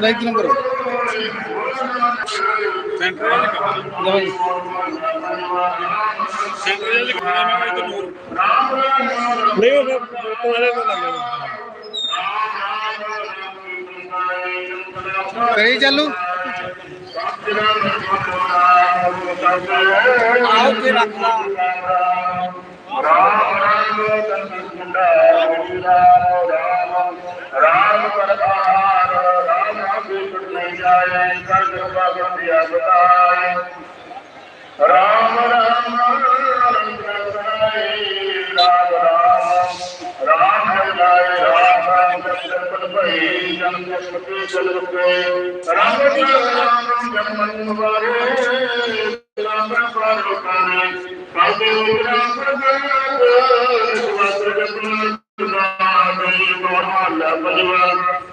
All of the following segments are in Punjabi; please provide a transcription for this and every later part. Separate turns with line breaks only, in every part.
ਲਾਈਕ ਨੰਬਰ
ਸੈਂਟਰ ਵਾਲੇ ਕੰਮ
ਲਓ ਜੀ
ਸੈਂਟਰ ਵਾਲੇ ਕੰਮ ਮੈਂ ਇਧਰ ਨੂਰ
ਨਹੀਂ ਉਹ ਤੁਹਾਡੇ ਕੋਲ ਲੱਗ ਕਰੀ ਚੱਲੂ ਆਓ ਤੇ ਰੱਖ ਲਾ
ਰਾਮ ਰਾਮ ਤੰਦਾ ਰਾਮ ਰਾਮ ਰਾਮ ਕਰਤਾਰ ਰਾਮ ਰਾਮ ਨਹੀਂ ਜਾਏ ਕਰ ਕਿਰਪਾ ਬੰਦਿਆ ਬਤਾਏ ਰਾਮ ਰਾਮ ਰਾਮ ਰਾਮ ਰਾਮ ਰਾਮ ਹੈ ਲਾਏ ਰਾਮ ਰਾਮ ਦਰਸ਼ਨ ਭਈ ਜਨ ਜਨ ਚਲ ਰੁਕੇ ਰਾਮ ਰਾਮ ਜਨਮ ਵਾਰੇ ਰਾਮ ਪਾਰੋ ਕਾਰੇ ਕਾਦੇ ਰਾਮ ਪ੍ਰਗਟ ਵਾਸਰ ਜਪਨ ਨਾਮੇ ਮਹੱਲਾ ਪੰਜਵਾ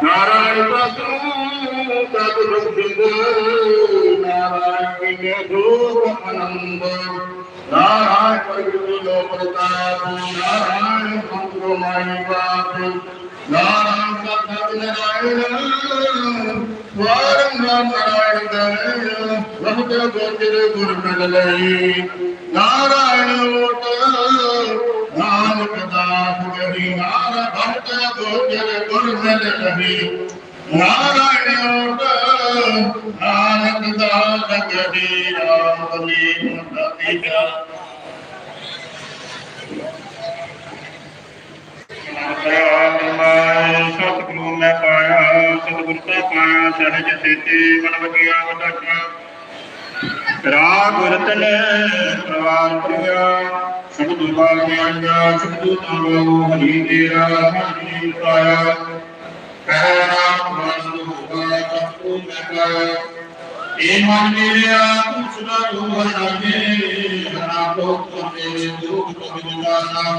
ਪਨ ਡਾਇਣ ਨਾਰਾਇਣ ਬਸੂ ਤਦ ਰੁਕਿੰਦ ਨਾਰਾਇਣ ਕਿਨੇ ਦੂਖ ਆਨੰਦ ਨਾਰਾਇਣ ਪ੍ਰਗਟਿ ਲੋ ਪ੍ਰਤਾਪ ਨਾਰਾਇਣ ਸੰਤੋ ਮਾਈ ਬਾਪ ਨਾਰਾਇਣ ਸਤਿ ਨਾਰਾਇਣ ਵਾਰੰ ਨਾਰਾਇਣ ਨਾਨਕ ਦਾਸ ਗਰੀ ਰਾਮ ਬਲੀ ਮੁਕਤੀ ਜਾ ਸਤਿਗੁਰੂ ਮੈਂ ਪਾਇਆ, ਸਤਿਗੁਰ ਤੋਂ ਪਾਇਆ ਸਹਿਜ ਸੇਤੀ ਮਨ ਵਗਿਆ, ਵਡਾਕਾ। ਰਾਗ ਰਤਨ ਪ੍ਰਵਾਨ ਪ੍ਰਿਆ ਸ਼ਬਦ ਬਾਗਿਆ ਸ਼ਬਦ ਤਾਵੋ ਹਰੀ ਤੇਰਾ, ਹਰੀ ਪਾਇਆ। ਕਹਿ ਨਾਮ ਮਨ ਹੋਗਾ ਤੂ ਮੈਂ ਪਾਇਆ ਏ ਮਨ ਮੇਰਿਆ ਤੂੰ ਸਦਾ ਰੂਹ ਹਰਾਵੇ ਹਰਾ ਕੋ ਤੁਮੇ ਦੁਖ ਤੁਮ ਨਿਵਾਨਾ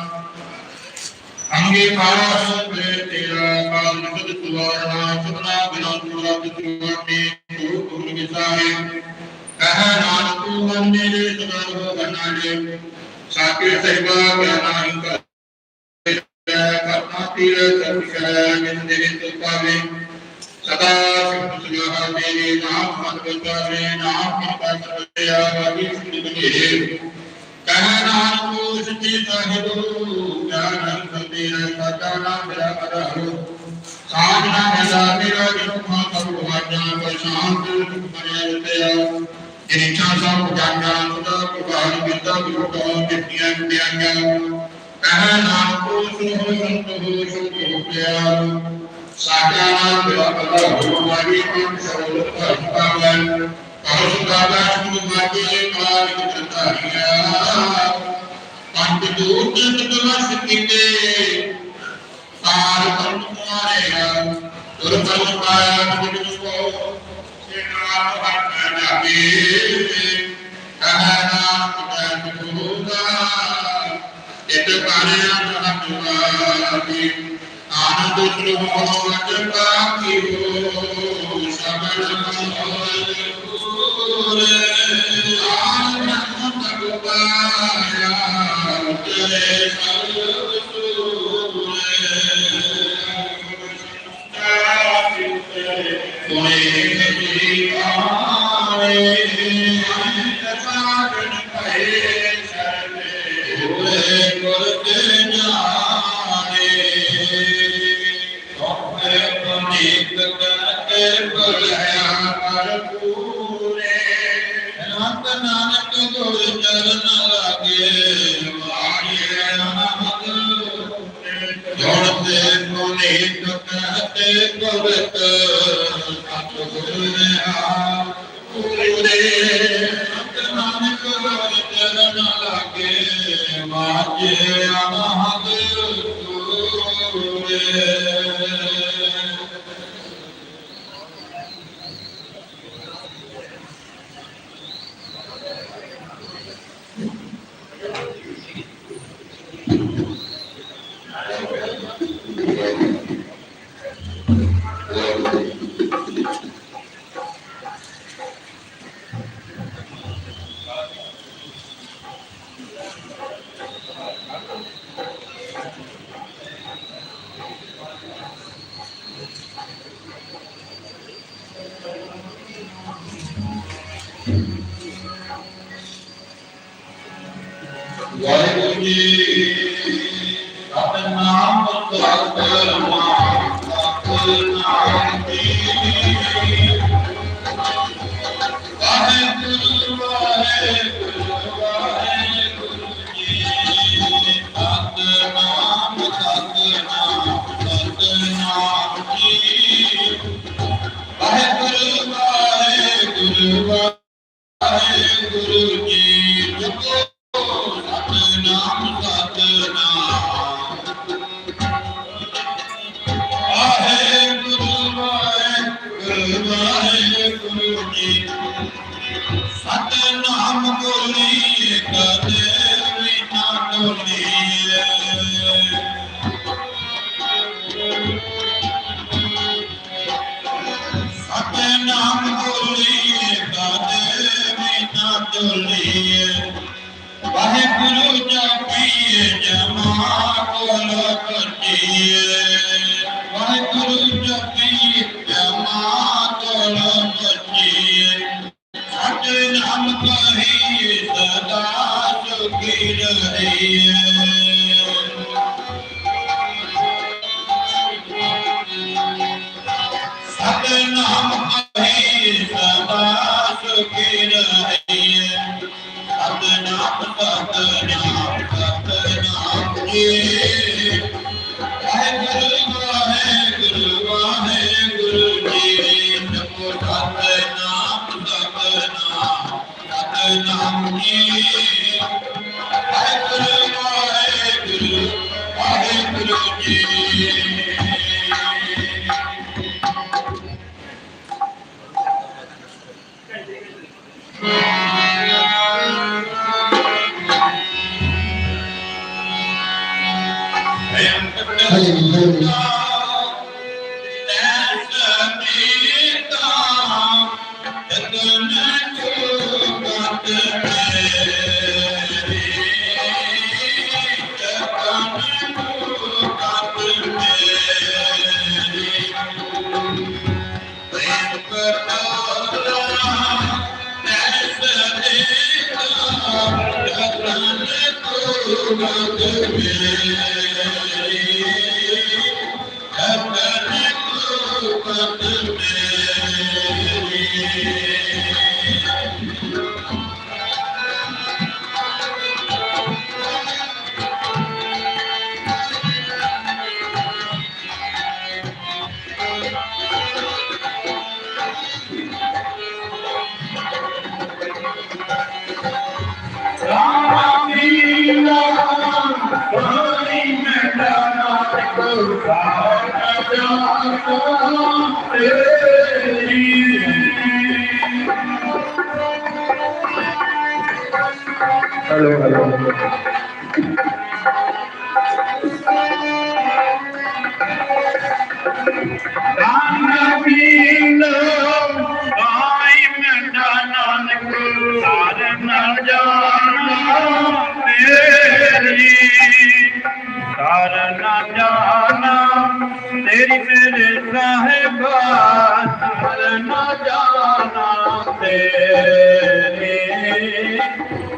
ਅੰਗੇ ਕਾਸ ਤੇ ਤੇਰਾ ਕਾਲ ਨਗਦ ਤੁਵਾਰਨਾ ਸਤਨਾ ਬਿਨਾ ਤੁਰਾ ਤੁਵਾਨੇ ਤੂ ਤੁਮ ਵਿਸਾਹੇ ਕਹ ਨਾਨਕ ਤੂੰ ਮਨ ਮੇਰੇ ਸਦਾ ਰੋ ਬਨਾਲੇ ਸਾਕੇ ਸਹਿਬਾ ਗਿਆਨ ਕਰ ਕਰਨਾ ਤੀਰ ਸਤਿ ਜਿਨ ਦੇ ਤੂ ਪਾਵੇ ਸਦਾ ਸਿਫਤ ਸੁਜਾ ਮੇਰੇ ਨਾਮ ਮਨ ਵਿਚਾਰੇ ਨਾਮ ਕਿਰਪਾ ਕਰਵਿਆ ਵਾਗੀ ਸਿਧ ਬਨੇ ਕਹਿ ਨਾਨਕ ਸੱਚੇ ਸਾਹਿਬ ਗਿਆਨ ਸੰਤੇ ਸਦਾ ਨਾਮ ਮੇਰਾ ਕਰਹੁ ਸਾਧ ਨਾ ਮੇਰਾ ਸੁਨੋ ਸੰਤ ਹੋ ਪਿਆਰ ਸਾਡਾ ਨਾਮ ਮੇਰਾ ਕਰਹੁ ਵਾਗੀ ਮਨ ਸਰਲ ਭਗਤਾਵਨ ਕਹੋ ਦਾਦਾ ਸੁਨ ਮਾਗੇ ਮਾਰ ਕਿਤਾਰੀਆ ਪੰਜ ਦੂਤ ਤਵਸ ਕੀਤੇ ਤਾਰ ਕੰਨ ਮਾਰੇਗਾ ਪਾਇਆ ਗੁਰ ਕੋ ਸੇਨਾ ਹੱਥ ਜਾਗੇ ਕਹਨਾ ਕਿਤਾਬ যেতে পারে আমরা তোমাকে। আনন্দ প্রমোদ পাখি হো সবার মহলে আনন্দ গোপায়া উঠলে ਨਾਨਕ ਨਾਨਕ ਗੁਰ ਚਰਨ ਲਾਗੇ ਵਾਹਿਏ ਨਾਮਕ ਜੋੜਤੇ ਪੁਨੀਤ ਕਰਤੇ ਗੁਰਤ ਸਤਿਗੁਰ ਨੇ ਆ
ਨਾਨਕ ਚਰਨ ਲਾਗੇ ਵਾਜੇ ਅਨਹਦ ਸੂਰੇ ਵਾਹਿਗੁਰੂ ਜੀ ਸਤਨਾਮ ਸਤਨਾਮ ਸਤਨਾਮ ਬੋਲੀਏ ਕਦੇ ਵੀ ਨਾ ਡੋਲੀਏ ਸਤਨਾਮ ਸਤਿ ਨਾਮ ਕਹੀਏ ਸਦਾ ਸੁਖੀ Thank you. Hello, hello. हार न जाना तेरी मेरे साहिबा
हार न जाना तेरे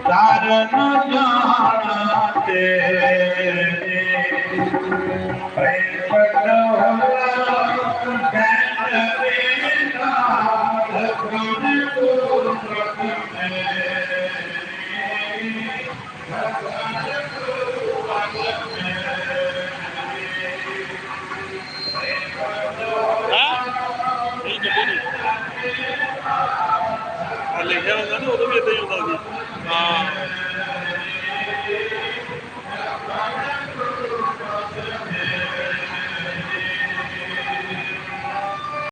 हार न जाना तेरे मैं உதவியை
செய்யும்